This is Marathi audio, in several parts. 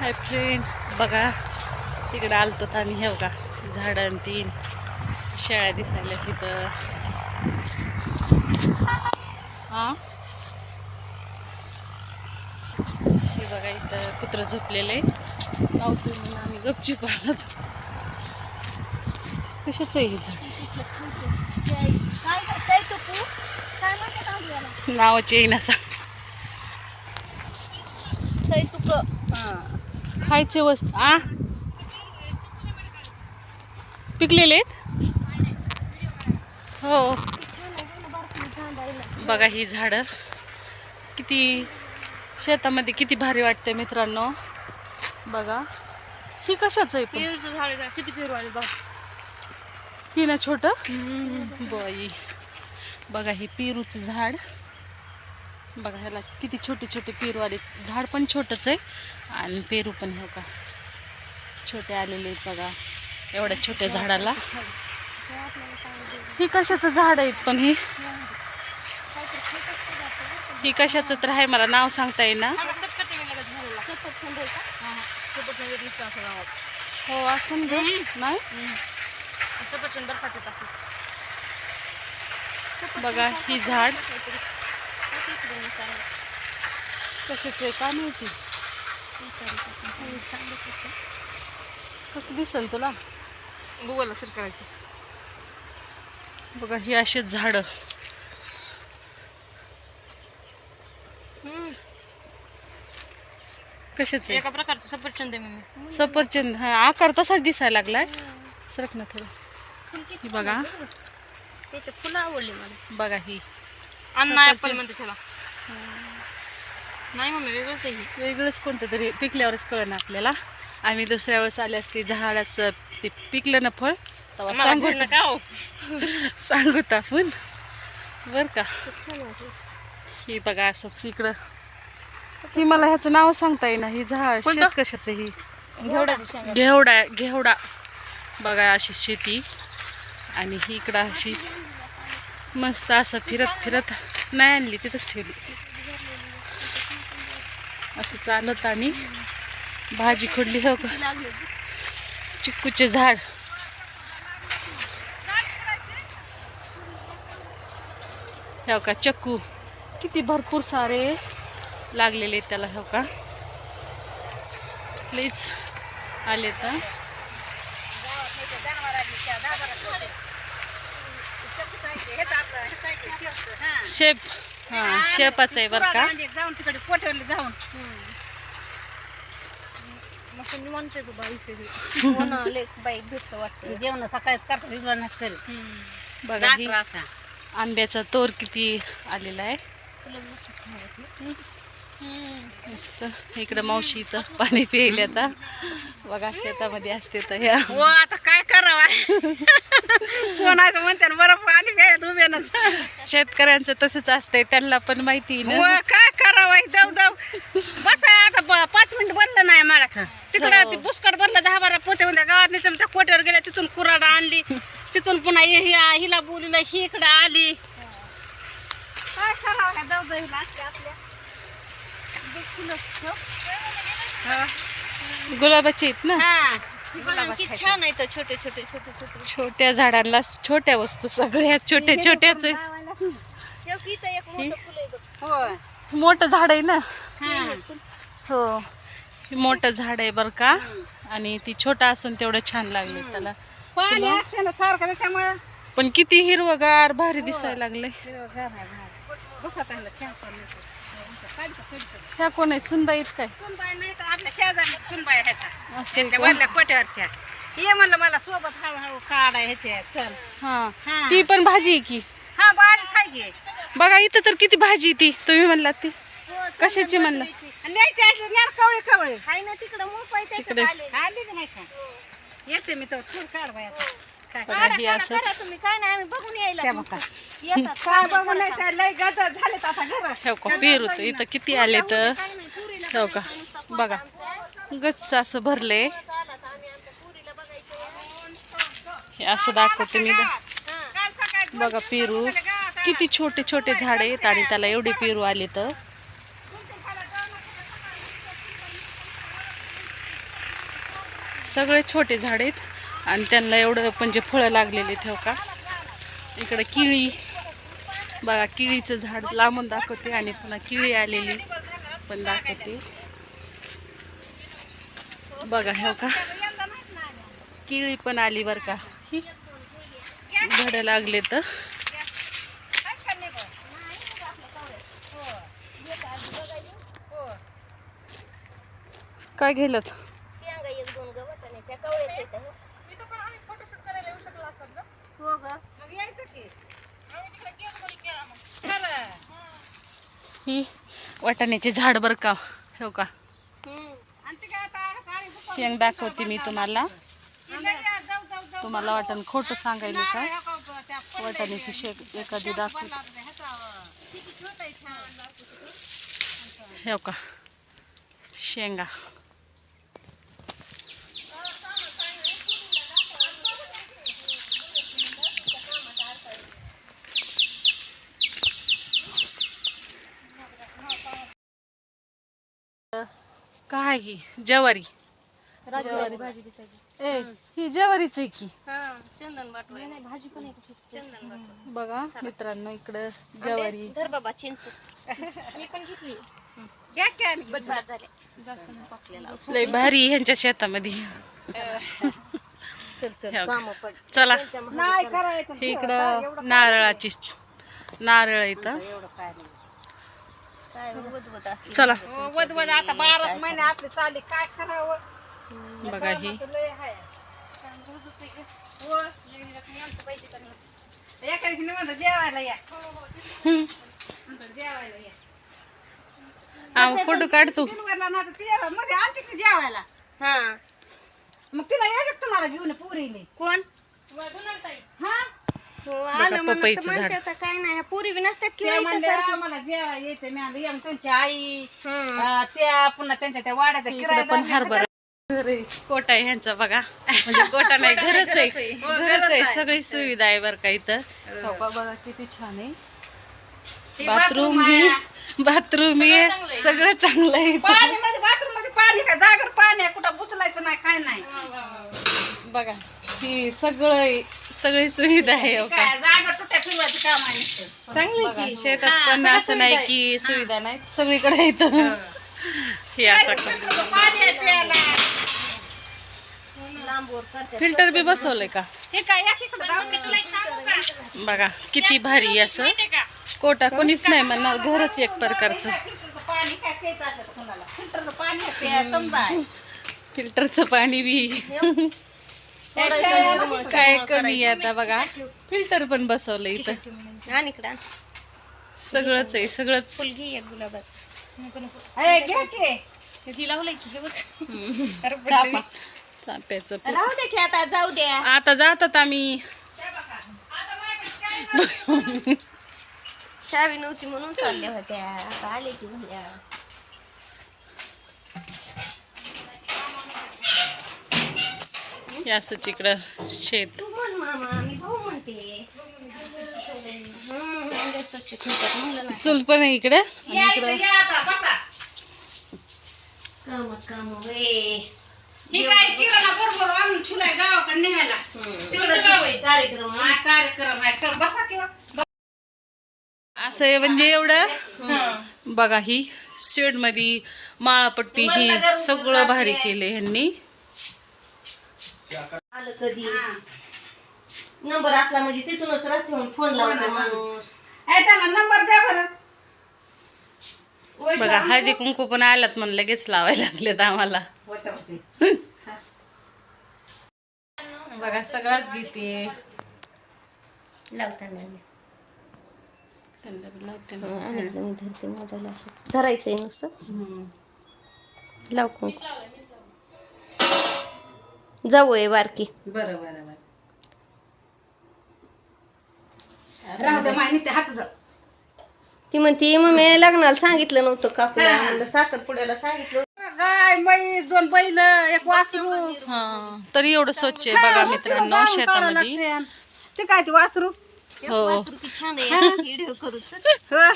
हाय फ्रेंड बघा इकडं आलतो तर आम्ही हे बघा झाडं तीन शेळ्या दिसायला तिथं. हां? हे बघा इथं कुत्रं झोपलेलं. आहे लावतो म्हणून आम्ही गपचूप आहोत कशाचं आहे हे झाड? नावाचे येईन असा खायचे वस्तू. आ? पिकलेले आहेत? हो. बघा ही झाडं. किती शेतामध्ये किती भारी वाटते मित्रांनो. बघा. ही कशाचं आहे झाड किती बघ. ही ना छोट? बाई. बघा ही पेरूचं झाड. बघा ह्याला किती छोटे छोटे पेरू आले झाड पण छोटंच आहे. आणि पेरू पण हो का छोटे आलेले आहेत बघा. एवढ्या छोट्या झाडाला. ही कशाचं झाड आहेत पण ही? ही कशाचं तर आहे मला नाव सांगता येईना. हो असं नाही? बघा ही झाड. कशाचं आहे? का माहिती? कसं दिसल तुला? गुगलला सर्च करायचं. बघा ही अशीच झाडं. कशाच एका प्रकारचं सफरचंद आहे मम्मी सफरचंद हा आकार तसाच दिसायला लागलाय. सरक ना थोडं. बघा. त्याचे फुलं आवडली मला. बघा ही. अन्ना सफरचंद. ऍपल म्हणते त्याला नाही मम्मी वेगळंच आहे हे. वेगळंच कोणतं तरी पिकल्यावरच कळलं आपल्याला. आम्ही दुसऱ्या वेळेस आले असते झाडाचं ते पिकलं ना फळ तेव्हा मला सांगू नका हो. सांगू आपण. बर का. ही बघा असंच इकडं ही मला ह्याचं नाव सांगता येईना ही झाड कोणतं? शेत कशाचं ही? शेंगा. घेवडा घेवडा. बघा अशी शेती. आणि ही इकडं अशी मस्त असं फिरत फिरत नाही आणली तिथंच ठेवली. असं चालत आणि भाजी खोडली हो का? चिक्कूचे झाड. हो का चक्कू. किती भरपूर सारे लागलेले त्याला हो का? प्लीज आले तर शेप. हा शेपाचं आहे बरं का? जाऊन तिकडे कोठवले जाऊन. मग तुम्ही म्हणते बाबा इथे. हे. ना, लय बाई भेटतं वाटतं. जेवण सकाळीच करतात बघा ही. आंब्याचा तोर किती आलेला आहे. मस्त. इकडं मावशी इथं पाणी प्यायले आता. बघा शेतामध्ये असते तर ह्या. हो आता काय करावं? कोणाचं म्हणते ना, बरं पाणी प्यायला उभे ना शेतकऱ्यांचं तसंच असतंय त्यांना पण माहिती हो ना. काय करावं? जाऊ जाऊ. बस आता ब- पाच मिनिट बनलं नाही मला तिकडं हो. ते बुसकट बनलं दहा बारा पोते होत्या गावात नाही त्या कोट्यावर गेल्या तिथून कुराडा आणली. तिथून पुन्हा हे- हे- हिला बोलिलं ही इकडं आली. काय करावं? जाऊ जाऊ हिला असल्या आपल्या हा. गुलाबाचे आहेत ना? हा. छान आहेत. छोटे छोटे छोटे छोटे. छोट्या झाडांना छोट्या वस्तू सगळ्या छोट्या छोट्याच आहे शेवटी इथं एक मोठं झाड आहे ना? हे. मोठं झाड आहे बरं का? आणि ती छोटा असून तेवढं छान लागले त्याला. पाणी असते ना सारखं त्याच्यामुळं. पण किती हिरवगार भारी दिसायला लागले हिरवंगार ह्या कोण आहेत? सुनबाई काय? सुनबाई नाही तर आपल्या शेजारच्या सुनबाई आहेत असं आहे त्यांच्या का? वरल्या कोट्यावरच्या ये म्हणलं मला सोबत हळूहळू चल. हा. हा. ती पण भाजी आहे की? हा बारीक आहे की. बघा इथं तर किती भाजी आहे ती तुम्ही म्हणलात ती. कशाची म्हणलं न्यायची. असली ज्ञान कवळे कवळे. हाय ना तिकडं मोपाय तिकडे. आली की नाही का? येते मी तर थोड काढ बाई आता. ही असंच. तुम्ही. काय नाही आम्ही बघून यायला त्या बघा. येतात काय बघू नाही काय लय गद झालेत आता घर ठेव का? पेरू तर इथं किती आले तर ठेव का? बघा. गच्च असं भरले. हे असं दाखवते मी बघा. पेरू. किती छोटे छोटे झाड आहेत आणि त्याला एवढे पेरू आले तर सगळे छोटे झाड आहेत. आणि त्यांना एवढं म्हणजे फळं लागलेले ठेव का? इकडं किळी. बघा किळीचं झाड लांबून दाखवते आणि पुन्हा किळी आलेली पण दाखवते. बघा हो का? किळी पण आली बरं का? ही झाडं लागले तर. काय गेलं शेंगा एक दोन गवत आणि त्या कवळ्याच आहेत हो. हो ग ही वाटाण्याचे झाड बरं का हो का? शेंग दाखवते मी तुम्हाला. तुम्हाला वाटण खोटं सांगायला का? वाटाण्याची शेंग एखादी दाखवते. हो का? शेंगा. काय ही ज्वारी. राजवारी भाजी दिसायची. ए ही ज्वारीच आहे की. चंदन बाटवा नाही भाजी पण आहे चंदन बाटवा बघा मित्रांनो इकडं ज्वारी. धर बाबा चिंच. मी पण घेतली. घ्या की आणि. बस बाद झाले. पाकलेला लय भारी. ह्यांच्या शेतामध्ये. चल चल. का? काम पड. चला. नाही करायचं. इकडं नारळाची नारळ इथं एवढं काय नाही. चला. हो, वध वध आता बारा महिने आपले चालले काय करावं? बघा ही. लय हाय. एका दिवशी निवांत जेवायला या. नंतर जेवायला या. फोटो काढतो जेवायला? हा. मग तिला यायचं तुम्हाला घेऊन पुरीले कोण? हा हो? पपईचं तर म्हणते झाड. आता काय नाही ह्या पोरी बी नसतात ते किंवा म्हणले आम्हाला जेवायला येते मी म्हणलं, या मग त्यांची आई अं, त्या पुन्हा त्यांच्या त्या वाड्यात इकडं पण हरभरा. कोटा आहे ह्यांचा बघा. म्हणजे कोटा नाही घरच आहे. घरच आहे. सगळी सुविधा आहे बरं का इथं. हो का, बघा किती छान आहे. बाथरूम ही बाथरूम आहे. सगळं चांगलं आहे इथं. पाणी मध्ये बाथरूममध्ये पाणी काय जागर पाणी आहे. कुठं बुचलायचं नाही काय नाही. बघा. ही सगळं सगळी सुविधा आहे हो का. बघा, शेतात पण असं नाही की सुविधा नाही. सगळीकडे इथं हे. असं फिल्टर बी बसवलंय का? बघा किती भारी असं. कोटा कोणीच नाही म्हणणार घरच एक प्रकारचं. पाणी काय प्यायचं असतं कोणाला फिल्टरचं पाणी आहे प्यायला समजा आहे. फिल्टरचं पाणी बी. काय कमी आहे आता बघा? फिल्टर पण बसवलं इथं. आणि इकडं सगळंच आहे सगळंच. फुल घे एक गुलाबात. ए, घे की. ती. लावलंय की हे बघ. राहू दे की आता जाऊ द्या. आता जातात आम्ही. चावी नव्हती म्हणून चालल्या होत्या. आता आले की भैया हे असंच इकडं शेत तू म्हण मामा मी भाऊ म्हणते हम्म, म्हणजे स्वच्छ ठेवतात म्हणलं ना चूल पण आहे इकडं आणि या इकडं इकडे या आता, बसा. काम काम वे ही काय किराणा बरोबर आणून ठेवलाय गावाकडे न्यायला तिकडं कार्यक्रम हा, कार्यक्रम आहे. तर बसा किंवा. असं आहे म्हणजे एवढं? बघा ही शेडमध्ये माळापट्टी ही सगळं भारी केले ह्यांनी. आलं कधी? नंबर असला म्हणजे तिथूनच रस्त्यावरून फोन लावतो माणूस. नंबर द्या बरं. बघा हळदी कुंकू पण आलात म्हणून लगेच लावायला लागलेत आम्हाला. बघा सगळाच घेते धरायचंय नुसतं. लाव कुंकू. जाऊ आहे बारकी. बरं बरं बरं. राहू दे माय नुसते हात जळ. ती म्हणती मम्मी लग्नाला सांगितलं नव्हतं काकूला म्हणलं साखरपुड्याला सांगितलं गाय दोन बैल एक वासरू. हा तरी एवढं स्वच्छ आहे बघा मित्रांनो शेतामध्ये. ते काय ते वासरू? हो. किती छान आहे व्हिडिओ करू हो.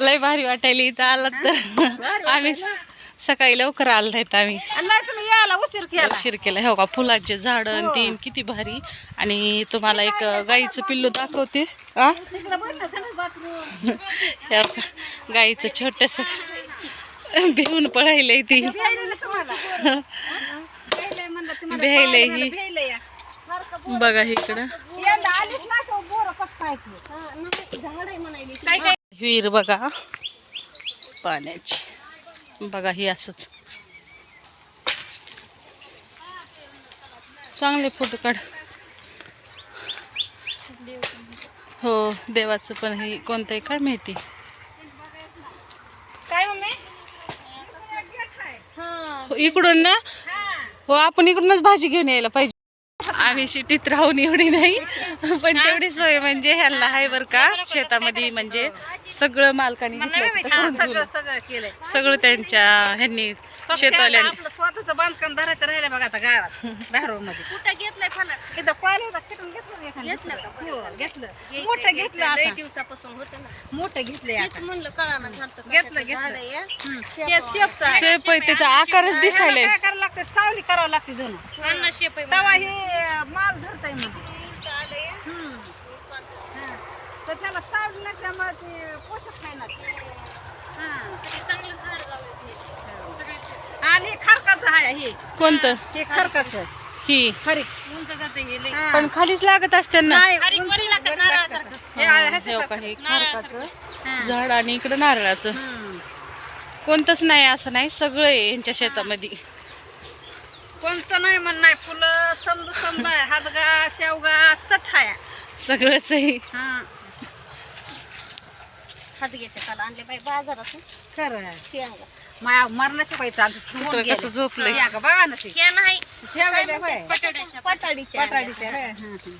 लय भारी वाटायला इथं आलात तर. आम्ही सकाळी लवकर आलो नाहीत आम्ही. आणि नाही तुम्ही यायला उशीर केला. उशीर केला. हो का? फुलांचे झाड आणि तीन किती भारी. आणि तुम्हाला एक गाईचं पिल्लू दाखवते. आ? गाईचं छोटस भिवून पळायलंय ती. पाहायला ही. बघा इकडं. विहीर बघा. पाण्याची. बघा ही असंच. चांगले फोटो काढ. हो देवाचं पण हे कोणतं आहे काय माहिती हो, इकडून ना? हो. आपण इकडूनच भाजी घेऊन यायला पाहिजे. आम्ही सिटीत राहून एवढी नाही. पण तेवढी सोय म्हणजे ह्यांना आहे बरं का शेतामध्ये म्हणजे सगळं मालकाने घेतलं सगळं ठेवलं. सगळं केलंय. सगळं त्यांच्या ह्यांनी शेतवाल्याने. आपलं स्वतःच बांधकाम धरायचं राहिलं बघा आता गावात धारोळमध्ये कुठं घेतलंय फला इथं कॉल होता खेटून घेतलं घेतलं? हो, घेतलं. मोठं घेतलं आता. दिवसापासून होतं ना. मोठं आता. म्हणलं कळाना घेतलं, घेतलं. हे शेपचं आहे. त्याचा आकारच ह्याला करावं लागतं? सावली करावं लागते शेप तेव्हा हे माल धरताय म्हणजे हम्म. हा. तर त्याला सावली नसल्यामुळे ते पोषक खायनात चांगलं झाड लावायचं आणि खरकाचं आहे हे. कोणतं? हे खरकाचं. ही. उंच जाते हे. हा. पण खालीच लागत असते ना. नाही, उंच लागतं, लागतं. हे आहे, हे ह्याच्यासारखं. हे. हा. झाड आणि इकडं नारळाचं. हम्म. कोणतंच नाही असं नाही. सगळं आहे यांच्या शेतामध्ये. कोणतं नाही म्हण नाही फुलं समजू समजा हातगा शेवगा चठाया. सगळंच आहे. काल आणले बाई बाजारातून. खरं. आहे. शेंगा. माया मरणाच्या पाहिजे आमचं बघा ना ते. नाही. द्या बाई. पटाडीच्या. पटाडीच्या रे. हं, हं.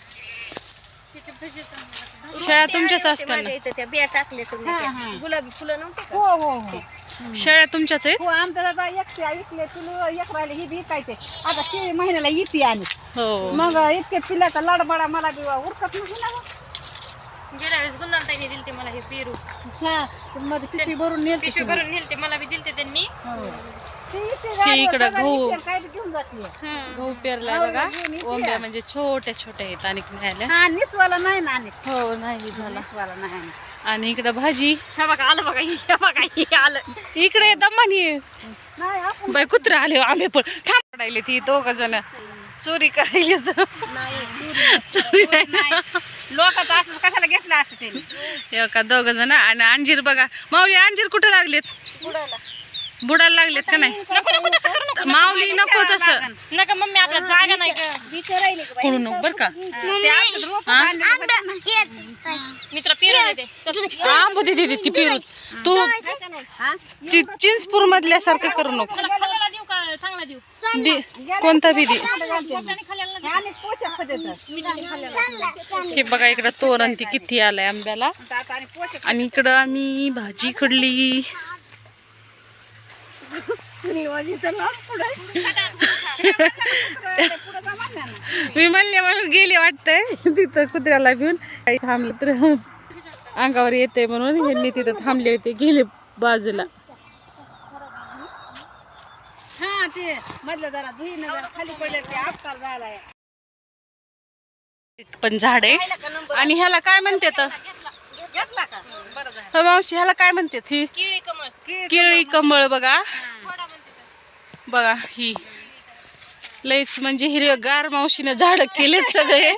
चांगल्या. शेळ्या तुमच्याच असतात ना? इथं त्या बिया टाकल्या तुम्ही हा, त्या. गुलाबी फुलं नव्हते का? हो हो हो. शेळ्या तुमच्याच आहेत? हो आमचं दादा एकटे ऐकले तुला एक राहिले ही बी काय ते. आता शेळी महिन्याला येते आणि. हो. मग इतके पिल्याचा लडबडा मला बी उरकत नाही ना. गेल्या वेळेस गुलालताईने दिलते मला हे पेरू. हा मध्ये पिशवी भरून नेलते पिशवी. भरून नेलते मला बी दिलते त्यांनी. हो. ती इकडं गहू. इथे काय बी घेऊन जाते गहू पेरलाय बघा. ओंब्या म्हणजे छोट्या छोट्या आहेत आणि हा निसवाला नाही ना आणि हो नाही झाला. निसवाला नाही आणि. आणि इकडं भाजी. हे बघा आलं बघा हे बघा हे आलं. इकडे दमानी नाही आपण बाई कुत्र आले आम्ही पण. थांब. पडायले ती दोघ जण. चोरी करायला चोरी नाही. लोकांचं असं कशाला घेतलं असं त्याने? का दोघ जण? आणि अंजीर बघा. माऊली अंजीर कुठे लागलेत? बुडाला बुडायला लागलेत का नाही? नको नको तसं करू नको माऊली नको तसं. नका मम्मी आपल्या जागा नाही का पळू नको बर का? मी तुला पेरू देते आंबू दे दे ती. पेरू. तू हा? ती चिंचपूर मधल्यासारखं करू नको. तुला खाल्लेला देऊ का? चांगला देऊ. दे कोणता बी हे बघा इकडं तोरण ती किती आलंय आंब्याला. आणि इकडं आम्ही भाजी खडली. तर म्हणले म्हणून गेले वाटतंय. तिथं कुत्र्याला घेऊन काही थांबलं तर अंगावर येते म्हणून ह्यांनी तिथं थांबले होते गेले बाजूला. हा ते मधलं जरा जरा खाली पडले ते आपकार झालाय. पण झाड. आहे आणि ह्याला काय म्हणतात का बरं झालं. हो मावशी ह्याला काय म्हणतात ही? केळी कमळ. केळी कमळ बघा. बघा ही. लईच म्हणजे हिरवेगार मावशीने झाड केले सगळे.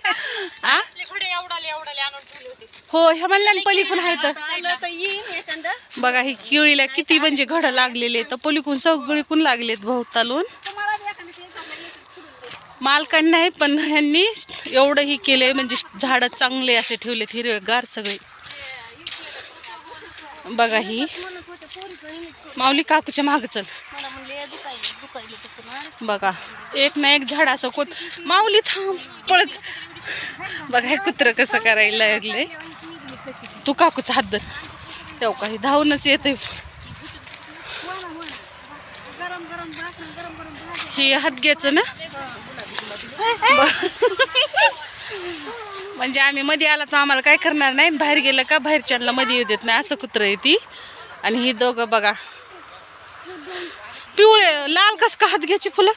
आ? आपले घडे एवढाले एवढाले आणून ठेवले होते. हो ह्या म्हणल्या पली पण आहेत. आलं तर येईन एखादं बघा ही केळीला किती म्हणजे घड लागलेले तर पलीकून सगळीकून लागलेत भोवतालून तुम्हाला बी एखादं ते चांगलं मालकांनी नाही पण ह्यांनी एवढं ही केलंय म्हणजे झाड चांगले असे ठेवलेत हिरवेगार सगळे. बघा ही. माऊली काकूच्या माग चल. बघा एक ना एक झाड असं कोत माऊली थांब पळच. बघा हे कुत्र कसं करायला लागले. तू काकूचा हात धर. तेव्हा काही धावूनच येते ही हात घ्यायचं ना? म्हणजे आम्ही मध्ये आला तर आम्हाला काय करणार नाही. बाहेर गेलं का बाहेरच्यांना मध्ये येऊ देत नाही. असं कुत्र आहे ती. आणि ही दोघं बघा. पिवळे लाल कस का हात घ्यायची फुलं?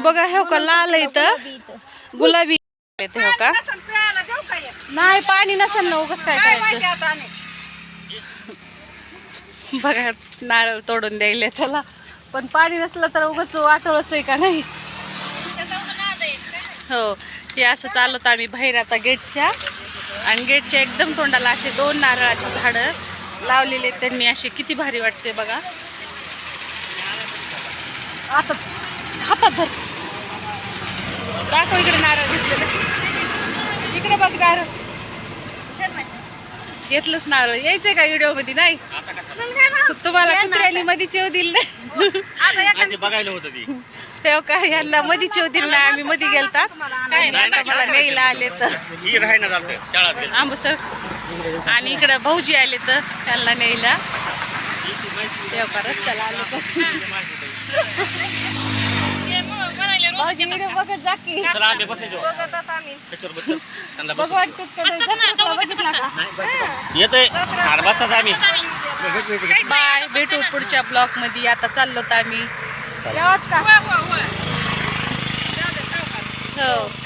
बघा हे का लाल इथं. गुलाबी हे का? नाही पाणी नसेल ना उगाच काय करायचं? बघा नारळ तोडून द्यायला त्याला. पण पाणी नसलं तर उगाच वाटवच आहे का नाही? हो. हे असं चालत आम्ही बाहेर आता गेटच्या. आणि गेटच्या एकदम तोंडाला असे दोन नारळाची झाडं लावलेले आहेत त्यांनी. असे किती भारी वाटते बघा. आता हातात धर. दाखव इकडे नारळ घेतलेलं. इकडे बघ नारळ. घेतलंच नारळ. यायचंय का व्हिडिओमध्ये? नाही? तुम्हाला कुत्र्याने मध्ये चिव दिल नाही बघायला होतं काय यांना मध्ये चिव दिल नाही आम्ही मध्ये गेलता आणि आता मला न्यायला आले तर ही राहायला गेलं. आंबसर. आणि इकडं भाऊजी आले तर त्यांना न्यायला. तेव्हा का रस्त्याला आले तर भाऊजी व्हिडिओ बघत जा की. चला आम्ही बसायचो. बघत आता आम्ही. त्याच्यावर बस चल. त्यांना बघ बस वाटतं का नाही? जत्रेला बघितला का? येतोय. आठ वाजताच आम्ही. बाय भेटू पुढच्या ब्लॉकमध्ये आता चाललो तर आम्ही. वा, वा, वा. हो